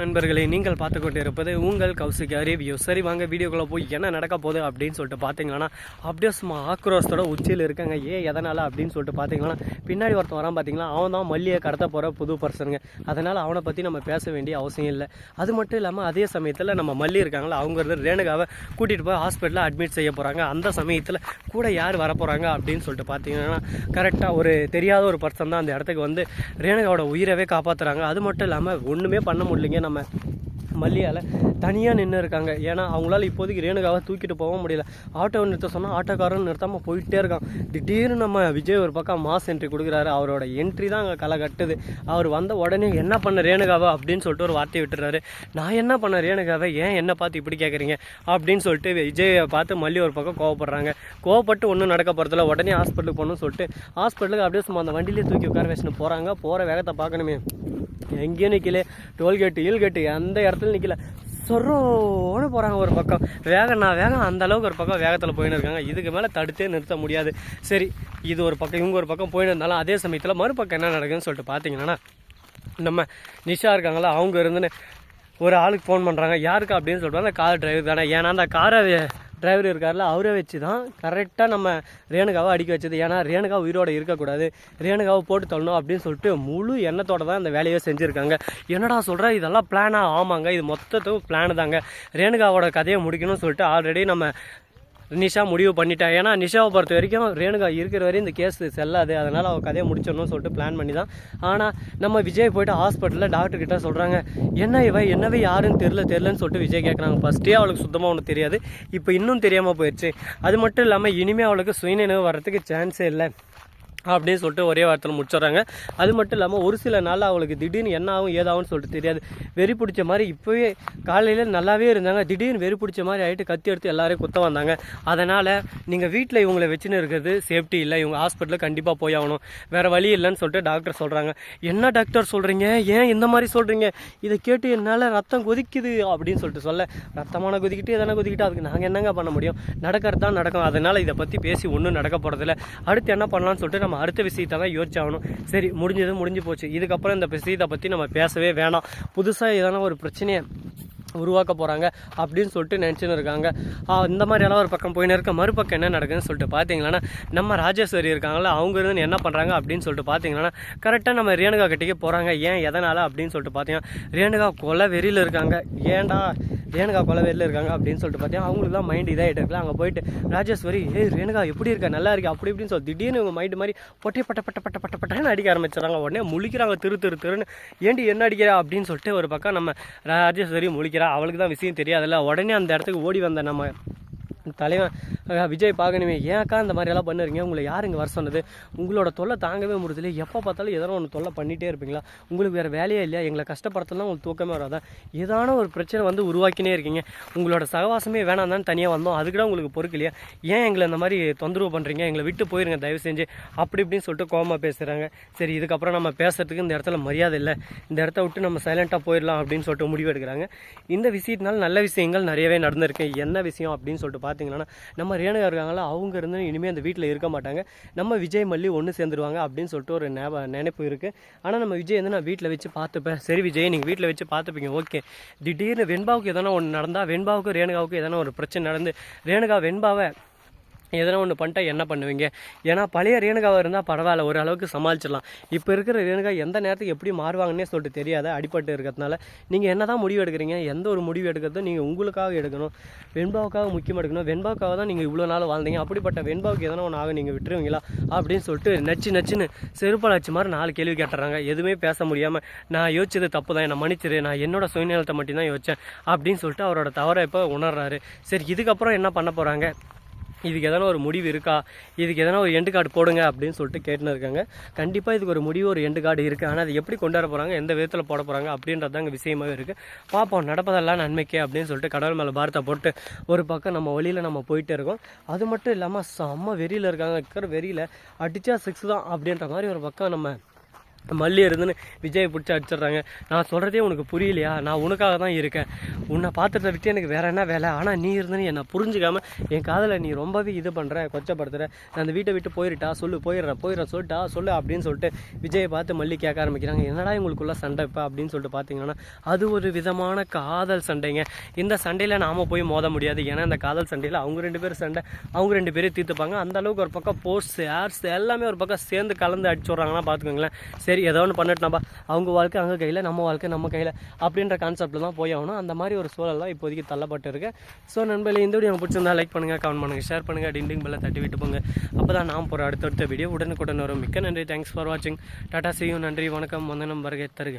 நண்பர்களே நீங்கள் பார்த்து கொண்டு இருப்பது உங்கள் கௌசிகா ரிவ்யூ சரி வாங்க வீடியோக்குள்ளே போய் என்ன நடக்க போகுது அப்படின்னு சொல்லிட்டு பார்த்தீங்கன்னா அப்படியே சும்மா ஆக்ரோஷத்தோட உச்சியில் இருக்காங்க. ஏன் எதனால் அப்படின்னு சொல்லிட்டு பார்த்தீங்கன்னா பின்னாடி ஒருத்தன் வரான் பார்த்தீங்களா? அவன் தான் மல்லியை கடத்த போகிற புது பர்சனுங்க அதனால் அவனை பற்றி நம்ம பேச வேண்டிய அவசியம் இல்லை. அது மட்டும் இல்லாமல் அதே சமயத்தில் நம்ம மல்லி இருக்காங்களா? அவங்க ரேணுகாவை கூட்டிகிட்டு போய் ஹாஸ்பிட்டலில் அட்மிட் செய்ய போகிறாங்க அந்த சமயத்தில் கூட யார் வர போகிறாங்க அப்படின்னு சொல்லிட்டு பார்த்தீங்கன்னா கரெக்டாக ஒரு தெரியாத ஒரு பர்சன் தான் அந்த இடத்துக்கு வந்து ரேணுகாவோட உயிரவே காப்பாற்றுறாங்க அது மட்டும் இல்லாமல் ஒன்றுமே பண்ண முடியலைங்க. நம்ம மல்லியால் தனியாக நின்று இருக்காங்க. ஏன்னா அவங்களால இப்போதைக்கு ரேணுகாவை தூக்கிட்டு போக முடியல. ஆட்டோ நிறுத்த சொன்னால் ஆட்டோக்காரன் நிறுத்தாமல் போயிட்டே இருக்கான். திடீர்னு நம்ம விஜய் ஒரு பக்கம் மாஸ் என்ட்ரி கொடுக்குறாரு. அவரோட என்ட்ரி தான் அங்கே களை கட்டுது. அவர் வந்த உடனே என்ன பண்ண ரேணுகாவை? அப்படின்னு சொல்லிட்டு ஒரு வார்த்தையை விட்டுறாரு நான் என்ன பண்ண ரேணுகாவை? ஏன் என்ன பார்த்து இப்படி கேட்குறீங்க அப்படின்னு சொல்லிட்டு விஜயை பார்த்து மல்லி ஒரு பக்கம் கோவப்படுறாங்க. கோவப்பட்டு ஒன்றும் நடக்க போகிறதில்ல உடனே ஹாஸ்பிட்டலுக்கு போகணும்னு சொல்லிட்டு ஹாஸ்பிட்டலுக்கு அப்படியே சும்மா அந்த வண்டியிலே தூக்கி உட்கார வச்சுன்னு போகிறாங்க போகிற வேகத்தை பார்க்கணுமே. எங்கேயும் நிற்கல டோல்கேட்டு ஈல்கேட்டு எந்த இடத்துல நிற்கல சொரோன்னு போகிறாங்க ஒரு பக்கம். வேகம் நான் வேகம் அந்த அளவுக்கு ஒரு பக்கம் வேகத்தில் போயின்னு இருக்காங்க. இதுக்கு மேலே தடுத்தே நிறுத்த முடியாது. சரி இது ஒரு பக்கம் இவங்க ஒரு பக்கம் போயின்னு இருந்தாலும் அதே சமயத்தில் மறுபக்கம் என்ன நடக்குதுன்னு சொல்லிட்டு பார்த்தீங்கன்னா நம்ம நிஷா இருக்காங்களா அவங்க இருந்துன்னு ஒரு ஆளுக்கு ஃபோன் பண்ணுறாங்க யாருக்கு அப்படின்னு சொல்லிட்டு அந்த கார் டிரைவர் தானே. ஏன்னா அந்த காரை டிரைவர் இருக்கார்ல அவரை வச்சு தான் கரெக்டாக நம்ம ரேணுகாவை அடிக்க வச்சது. ஏன்னா ரேணுகா உயிரோடு இருக்கக்கூடாது. ரேணுகாவை போட்டு தள்ளணும் அப்படின்னு சொல்லிட்டு முழு எண்ணத்தோட தான் இந்த வேலையை செஞ்சுருக்காங்க. என்னடா சொல்கிற இதெல்லாம் பிளானாக ஆமாங்க. இது மொத்தத்துக்கும் பிளான் தாங்க. ரேணுகாவோட கதையை முடிக்கணும்னு சொல்லிட்டு ஆல்ரெடி நம்ம நிஷா முடிவு பண்ணிட்டா. ஏன்னா நிஷாவை பொறுத்த வரைக்கும் ரேணுகா இருக்கிற வரையும் இந்த கேஸ் செல்லாது. அதனால் அவள் கதையை முடிச்சிடணும்னு சொல்லிட்டு பிளான் பண்ணி தான். ஆனால் நம்ம விஜய் போயிட்டு ஹாஸ்பிட்டலில் டாக்டர் கிட்ட சொல்கிறாங்க என்ன இவ? என்னவே யாருன்னு தெரில தெரிலன்னு சொல்லிட்டு விஜய் கேட்குறாங்க ஃபஸ்ட்டே அவளுக்கு சுத்தமாக ஒன்று தெரியாது. இப்போ இன்னும் தெரியாமல் போயிடுச்சு அது மட்டும் இல்லாமல் இனிமேல் அவளுக்கு சுயநினைவு வர்றதுக்கு சான்ஸே இல்லை. அப்படின்னு சொல்லிட்டு ஒரே வாரத்தில் முடிச்சிடுறாங்க. அது மட்டும் இல்லாமல் ஒரு சில நாள் அவளுக்கு திடீர்னு என்ன ஆகும் ஏதாகும்னு சொல்லிட்டு தெரியாது. வெறி பிடிச்ச மாதிரி இப்போவே காலையில் நல்லாவே இருந்தாங்க. திடீர்னு வெறி பிடிச்ச மாதிரி ஆகிட்டு கத்தி எடுத்து எல்லாரையும் குத்த வந்தாங்க. அதனால் நீங்கள் வீட்டில் இவங்களை வச்சுன்னு இருக்கிறது சேஃப்டி இல்லை. இவங்க ஹாஸ்பிட்டலில் கண்டிப்பாக போய் ஆகணும். வேறு வழி இல்லைன்னு சொல்லிட்டு டாக்டர் சொல்கிறாங்க என்ன டாக்டர் சொல்கிறீங்க ஏன் இந்த மாதிரி சொல்கிறீங்க இதை கேட்டு என்னால் ரத்தம் கொதிக்குது அப்படின்னு சொல்லிட்டு சொல்ல. ரத்தமான கொதிக்கிட்டு எதனா கொதிக்கிட்டு அதுக்கு நாங்கள் என்னங்க பண்ண முடியும்? நடக்கிறது தான் நடக்கும். அதனால் இதை பற்றி பேசி ஒன்றும் நடக்க போகிறதில்ல அடுத்து என்ன பண்ணலாம்னு சொல்லிட்டு நம்ம அடுத்த விஷயத்தை தான் யோசிச்சாகணும். சரி முடிஞ்சது முடிஞ்சு போச்சு. இதுக்கப்புறம் இந்த விஷயத்தை பற்றி நம்ம பேசவே வேணாம். புதுசாக எதனா ஒரு பிரச்சனையை உருவாக்க போகிறாங்க அப்படின்னு சொல்லிட்டு நினச்சின்னு இருக்காங்க. இந்த மாதிரியெல்லாம் ஒரு பக்கம் போயின்னு இருக்க. மறுபக்கம் என்ன நடக்குதுன்னு சொல்லிட்டு பார்த்தீங்கன்னா நம்ம ராஜேஸ்வரி இருக்காங்களா அவங்க இருந்து என்ன பண்ணுறாங்க அப்படின்னு சொல்லிட்டு பார்த்தீங்கன்னா கரெக்டாக நம்ம ரேணுகா கிட்டேயே போகிறாங்க ஏன் எதனால் அப்படின்னு சொல்லிட்டு பார்த்தீங்கன்னா ரேணுகா கொலை வெறியில் இருக்காங்க. ஏன்டா? ரேணுகா கொலை பேரில் இருக்காங்க அப்படின்னு சொல்லிட்டு பார்த்தீங்கன்னா அவங்களுக்கு தான் மைண்ட் இதாகிட்டு இருக்குல்ல. அங்கே போயிட்டு ராஜேஸ்வரி ஏ ரேணுகா எப்படி இருக்கா? நல்லா இருக்கா அப்படி இப்படின்னு சொல்லி திடீர்னு இவங்க மைண்டு மாதிரி பொட்டை பட்ட பட்ட பட்ட பட்ட பட்டன்னு அடிக்க ஆரம்பிச்சிடறாங்க. உடனே முழிக்கிறாங்க திரு திரு திருன்னு. ஏண்டி என்ன அடிக்கிறா? அப்படின்னு சொல்லிட்டு ஒரு பக்கம் நம்ம ராஜேஸ்வரி முழிக்கிறா. அவளுக்கு தான் விஷயம் தெரியாதுல்ல. உடனே அந்த இடத்துக்கு ஓடி வந்த நம்ம தலைவன் விஜய் பார்க்கணுமே ஏன்க்கா இந்த மாதிரி எல்லாம் பண்ணுறீங்க? உங்களை யார் இங்கே வர சொன்னது? உங்களோட தொல்லை தாங்கவே முடியல எப்போ பார்த்தாலும் எதனா ஒன்று தொல்லை பண்ணிகிட்டே இருப்பீங்களா? உங்களுக்கு வேறு வேலையே இல்லையா? எங்களை கஷ்டப்படுத்தலாம் உங்களுக்கு தூக்கமே வராதா? ஏதான ஒரு பிரச்சனை வந்து உருவாக்கினே இருக்கீங்க. உங்களோட சகவாசமே வேணாம் தான் தனியாக வந்தோம். அது கூட உங்களுக்கு பொறுக்கலையா ஏன் எங்களை இந்த மாதிரி தொந்தரவு பண்ணுறீங்க எங்களை விட்டு போயிருங்க தயவு செஞ்சு. அப்படி இப்படின்னு சொல்லிட்டு கோபமாக பேசுகிறாங்க சரி இதுக்கப்புறம் நம்ம பேசுறதுக்கு இந்த இடத்துல மரியாதை இல்லை. இந்த இடத்த விட்டு நம்ம சைலண்ட்டாக போயிடலாம் அப்படின்னு சொல்லிட்டு முடிவு எடுக்கிறாங்க. இந்த விஷயத்தினால நல்ல விஷயங்கள் நிறையவே நடந்திருக்கு. என்ன விஷயம் அப்படின்னு சொல்லிட்டு பார்த்து பார்த்தீங்கன்னா நம்ம ரேணுகா இருக்காங்களா அவங்க இருந்து இனிமேல் அந்த வீட்டில் இருக்க மாட்டாங்க. நம்ம விஜய் மல்லி ஒன்று சேர்ந்துருவாங்க அப்படின்னு சொல்லிட்டு ஒரு நினைப்பு இருக்குது ஆனால் நம்ம விஜய் வந்து நான் வீட்டில் வச்சு பார்த்துப்பேன். சரி விஜய் நீங்கள் வீட்டில் வச்சு பார்த்துப்பீங்க ஓகே. திடீர்னு வெண்பாவுக்கு எதனா ஒன்று நடந்தால் வெண்பாவுக்கும் ரேணுகாவுக்கும் எதனா ஒரு பிரச்சனை நடந்து ரேணுகா வெண்பாவை எதனா ஒன்று பண்ணிட்டா என்ன பண்ணுவீங்க? ஏன்னா பழைய ரேணுகாவாக இருந்தால் பரவாயில்ல ஓரளவுக்கு சமாளிச்சிடலாம். இப்போ இருக்கிற ரேணுகா எந்த நேரத்துக்கு எப்படி மாறுவாங்கன்னே சொல்லிட்டு தெரியாத அடிபட்டு இருக்கிறதுனால நீங்கள் என்ன தான் முடிவு எடுக்கிறீங்க எந்த ஒரு முடிவு எடுக்கிறதும் நீங்கள் உங்களுக்காக எடுக்கணும். வெண்பாவுக்காக முக்கியம் எடுக்கணும். வெண்பாவுக்காக தான் நீங்கள் இவ்வளோ நாள் வாழ்ந்தீங்க. அப்படிப்பட்ட வெண்பாவுக்கு எதனா ஒன்று ஆக நீங்கள் விட்டுருவீங்களா? அப்படின்னு சொல்லிட்டு நச்சு நச்சுன்னு செருப்பாலாச்சு மாதிரி நாலு கேள்வி கேட்டுறாங்க. எதுவுமே பேச முடியாமல் நான் யோசிச்சது தப்பு தான் என்னை மன்னிச்சிரு நான் என்னோட சுயநலத்தை மட்டும் தான் யோசித்தேன் அப்படின்னு சொல்லிட்டு அவரோட தவறை இப்போ உணர்றாரு. சரி இதுக்கப்புறம் என்ன பண்ண போகிறாங்க இதுக்கு எதனா ஒரு முடிவு இருக்கா? இதுக்கு எதனா ஒரு எண்டு கார்டு போடுங்க அப்படின்னு சொல்லிட்டு கேட்டுன்னு இருக்காங்க. கண்டிப்பாக இதுக்கு ஒரு முடிவு ஒரு எண்டு கார்டு இருக்குது ஆனால் அது எப்படி கொண்டாட போகிறாங்க எந்த விதத்தில் போட போகிறாங்க அப்படின்றது தாங்க விஷயமாகவே இருக்குது பார்ப்போம் நடப்பதெல்லாம் நன்மைக்கே அப்படின்னு சொல்லிட்டு கடவுள் மேலே பாரத்தை போட்டு ஒரு பக்கம் நம்ம வழியில் நம்ம போயிட்டே இருக்கோம். அது மட்டும் இல்லாமல் செம்ம வெறியில் இருக்காங்க. இருக்கிற வெறியில் அடித்தா சிக்ஸ் தான் அப்படின்ற மாதிரி ஒரு பக்கம் நம்ம மல்லி இருந்துன்னு விஜயை பிடிச்சி அடிச்சிடுறாங்க. நான் சொல்கிறதே உனக்கு புரியலையா? நான் உனக்காக தான் இருக்கேன். உன்னை பார்த்துட்டு விட்டு எனக்கு வேறு என்ன வேலை? ஆனால் நீ இருந்துன்னு என்னை புரிஞ்சுக்காம என் காதலை நீ ரொம்பவே இது பண்ணுற கொச்சப்படுத்துற. நான் அந்த வீட்டை விட்டு போயிட்டா சொல்லு போயிடுறேன் போயிடுறேன் சொல்லிட்டா? சொல்லு அப்படின்னு சொல்லிட்டு விஜயை பார்த்து மல்லி கேட்க ஆரம்பிக்கிறாங்க. என்னடா இவங்களுக்குள்ள சண்டை இப்போ அப்படின்னு சொல்லிட்டு பார்த்தீங்கன்னா அது ஒரு விதமான காதல் சண்டைங்க. இந்த சண்டையில் நாம் போய் மோத முடியாது. ஏன்னா இந்த காதல் சண்டையில் அவங்க ரெண்டு பேரும் சண்டை அவங்க ரெண்டு பேரும் தீர்த்துப்பாங்க. அந்த அளவுக்கு ஒரு பக்கம் போஸ்ட் ஏர்ஸ் எல்லாமே ஒரு பக்கம் சேர்ந்து கலந்து அடிச்சு விட்றாங்கன்னா பார்த்துக்கோங்களேன் சரி ஏதோ ஒன்று பண்ணட்டுனாப்பா அவங்க வாழ்க்கை அவங்க கையில் நம்ம வாழ்க்கை நம்ம கையில் அப்படின்ற கான்செப்டில் தான் போய் ஆகணும். அந்த மாதிரி ஒரு சூழல் தான் இப்போதைக்கு தள்ளப்பட்டு இருக்கு ஸோ நண்பர்களே இந்த வீடியோ பிடிச்சிருந்தா லைக் பண்ணுங்கள் கமெண்ட் பண்ணுங்கள் ஷேர் பண்ணுங்கள் டிண்டிங் பெல்ல தட்டி விட்டு போங்க. அப்போ தான் நான் போகிற அடுத்தடுத்த வீடியோ உடனுக்குடன் வரும். மிக்க நன்றி. தேங்க்ஸ் ஃபார் வாட்சிங் டாடா செய்யும் நன்றி. வணக்கம். வந்தனம் வருகை தருக.